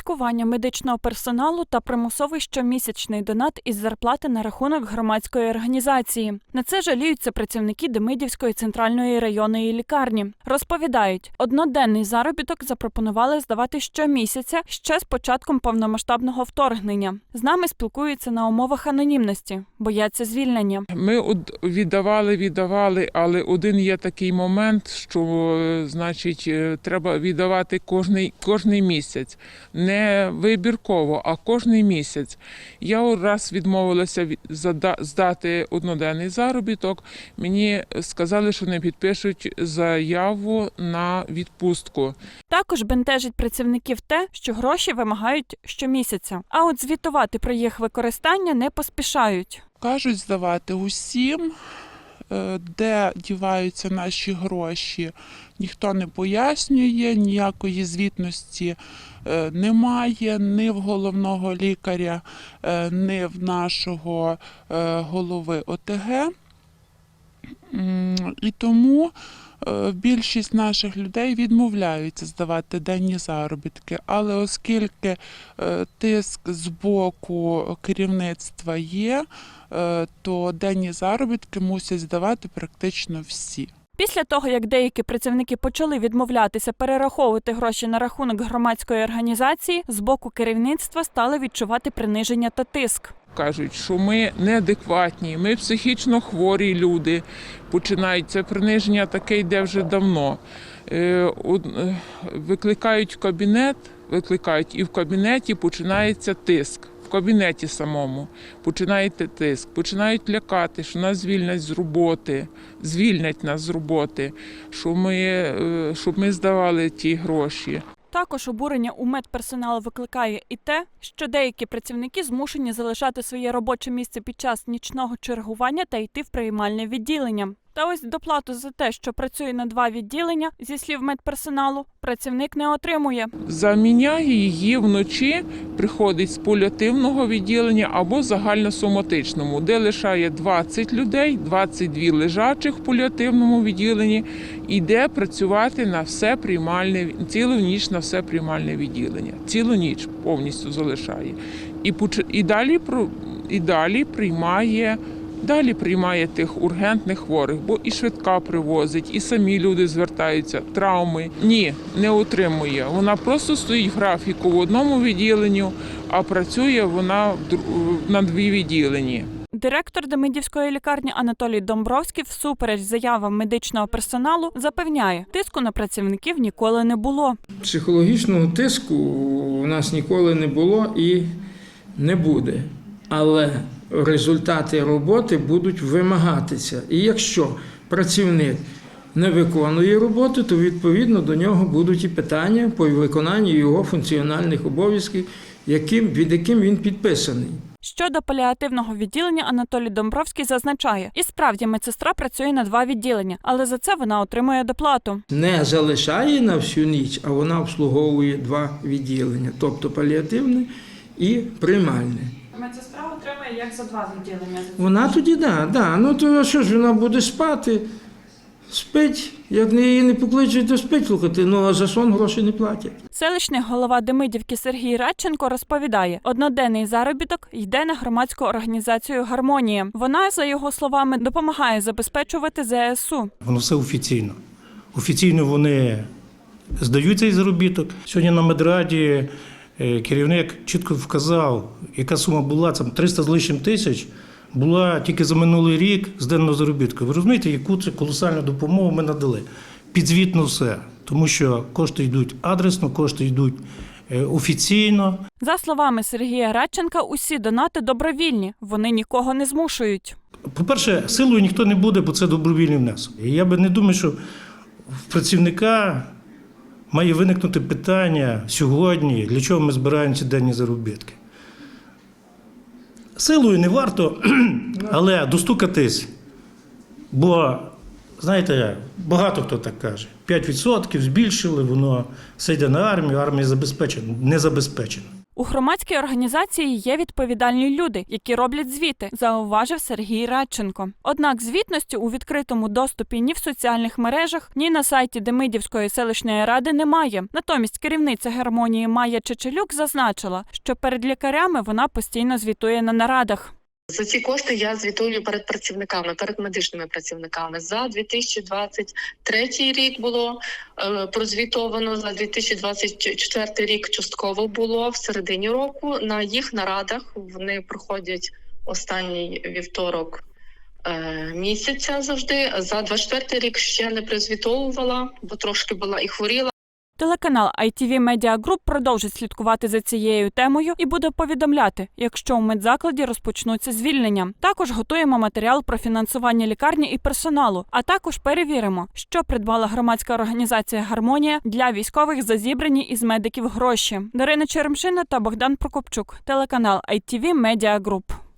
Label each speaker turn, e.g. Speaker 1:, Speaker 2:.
Speaker 1: цькування медичного персоналу та примусовий щомісячний донат із зарплати на рахунок громадської організації. На це жаліються працівники Демидівської центральної районної лікарні. Розповідають, одноденний заробіток запропонували здавати щомісяця ще з початком повномасштабного вторгнення. З нами спілкуються на умовах анонімності, бояться звільнення.
Speaker 2: Ми віддавали, віддавали, але один є такий момент, що е, значить е, треба віддавати кожний, кожний місяць. Не вибірково, а кожний місяць. Я раз відмовилася здати одноденний заробіток. Мені сказали, що не підпишуть заяву на відпустку.
Speaker 1: Також бентежить працівників те, що гроші вимагають щомісяця, а от звітувати про їх використання не поспішають.
Speaker 3: Кажуть здавати усім, е, де діваються наші гроші. Ніхто не пояснює, ніякої звітності е, немає ні в головного лікаря, е, ні в нашого голови ОТГ. І тому е, більшість наших людей відмовляються здавати денні заробітки. Але оскільки е, тиск з боку керівництва є, е, то денні заробітки мусять здавати практично всі.
Speaker 1: Після того, як деякі працівники почали відмовлятися перераховувати гроші на рахунок громадської організації, з боку керівництва стали відчувати приниження та тиск.
Speaker 2: Кажуть, що ми неадекватні, ми психічно хворі люди. Починають приниження таке йде вже давно. Е, е, Викликають кабінет, викликають і в кабінеті починається тиск. В кабінеті самому починаєте тиск, починають лякати, що нас звільнять з роботи, звільнять нас з роботи, що ми, е, щоб ми здавали ті гроші.
Speaker 1: Також обурення у медперсоналу викликає і те, що деякі працівники змушені залишати своє робоче місце під час нічного чергування та йти в приймальне відділення. Та ось доплату за те, що працює на два відділення, зі слів медперсоналу, працівник не отримує.
Speaker 2: Заміняє її вночі, приходить з паліативного відділення або загальносоматичному, де лишає 20 людей, 22 лежачих в паліативному відділенні, іде працювати на все приймальне цілу ніч на все приймальне відділення. Цілу ніч повністю залишає. І, і далі і далі приймає. Далі приймає тих ургентних хворих, бо і швидка привозить, і самі люди звертаються, травми. Ні, не отримує. Вона просто стоїть в графіку в одному відділенні, а працює вона на дві відділені.
Speaker 1: Директор Демидівської лікарні Анатолій Домбровський, всупереч заявам медичного персоналу, запевняє, тиску на працівників ніколи не було.
Speaker 4: Психологічного тиску у нас ніколи не було і не буде. Але результати роботи будуть вимагатися. І якщо працівник не виконує роботу, то відповідно до нього будуть і питання по виконанню його функціональних обов'язків, яким, від яким він підписаний.
Speaker 1: Щодо паліативного відділення, Анатолій Домбровський зазначає, і справді медсестра працює на два відділення, але за це вона отримує доплату.
Speaker 4: Не залишає на всю ніч, а вона обслуговує два відділення, тобто паліативне і приймальне.
Speaker 1: Медсестра як за два відділення.
Speaker 4: Вона тоді, да, да. Ну то що ж вона буде спати? Спить, як не її не покличуть, то спить слухати, ну а за сон гроші не платять.
Speaker 1: Селищний голова Демидівки Сергій Радченко розповідає, одноденний заробіток йде на громадську організацію Гармонія. Вона, за його словами, допомагає забезпечувати ЗСУ.
Speaker 5: Воно все офіційно. Офіційно вони здають цей заробіток. Сьогодні на медраді керівник чітко вказав, яка сума була, там 300 з лишнім тисяч, була тільки за минулий рік з денного заробітку. Ви розумієте, яку це колосальну допомогу ми надали? Підзвітно все, тому що кошти йдуть адресно, кошти йдуть е, офіційно.
Speaker 1: За словами Сергія Радченка, усі донати добровільні, вони нікого не змушують.
Speaker 5: По-перше, силою ніхто не буде, бо це добровільний внесок. І я би не думаю, що в працівника має виникнути питання сьогодні, для чого ми збираємо ці денні заробітки. Силою не варто, але достукатись. Бо, знаєте, багато хто так каже: 5% збільшили, воно все йде на армію, армія забезпечена, не забезпечена.
Speaker 1: У громадській організації є відповідальні люди, які роблять звіти, зауважив Сергій Радченко. Однак звітності у відкритому доступі ні в соціальних мережах, ні на сайті Демидівської селищної ради немає. Натомість керівниця гармонії Майя Чечелюк зазначила, що перед лікарями вона постійно звітує на нарадах.
Speaker 6: За ці кошти я звітую перед працівниками, перед медичними працівниками. За 2023 рік було е, прозвітовано, за 2024 рік частково було в середині року. На їх нарадах вони проходять останній вівторок е, місяця завжди. За 24 рік ще не призвітовувала, бо трошки була і хворіла.
Speaker 1: Телеканал ITV Media Group продовжить слідкувати за цією темою і буде повідомляти, якщо у медзакладі розпочнуться звільнення. Також готуємо матеріал про фінансування лікарні і персоналу, а також перевіримо, що придбала громадська організація Гармонія для військових за зібрані із медиків гроші. Дарина Черемшина та Богдан Прокопчук. Телеканал ITV Media Group.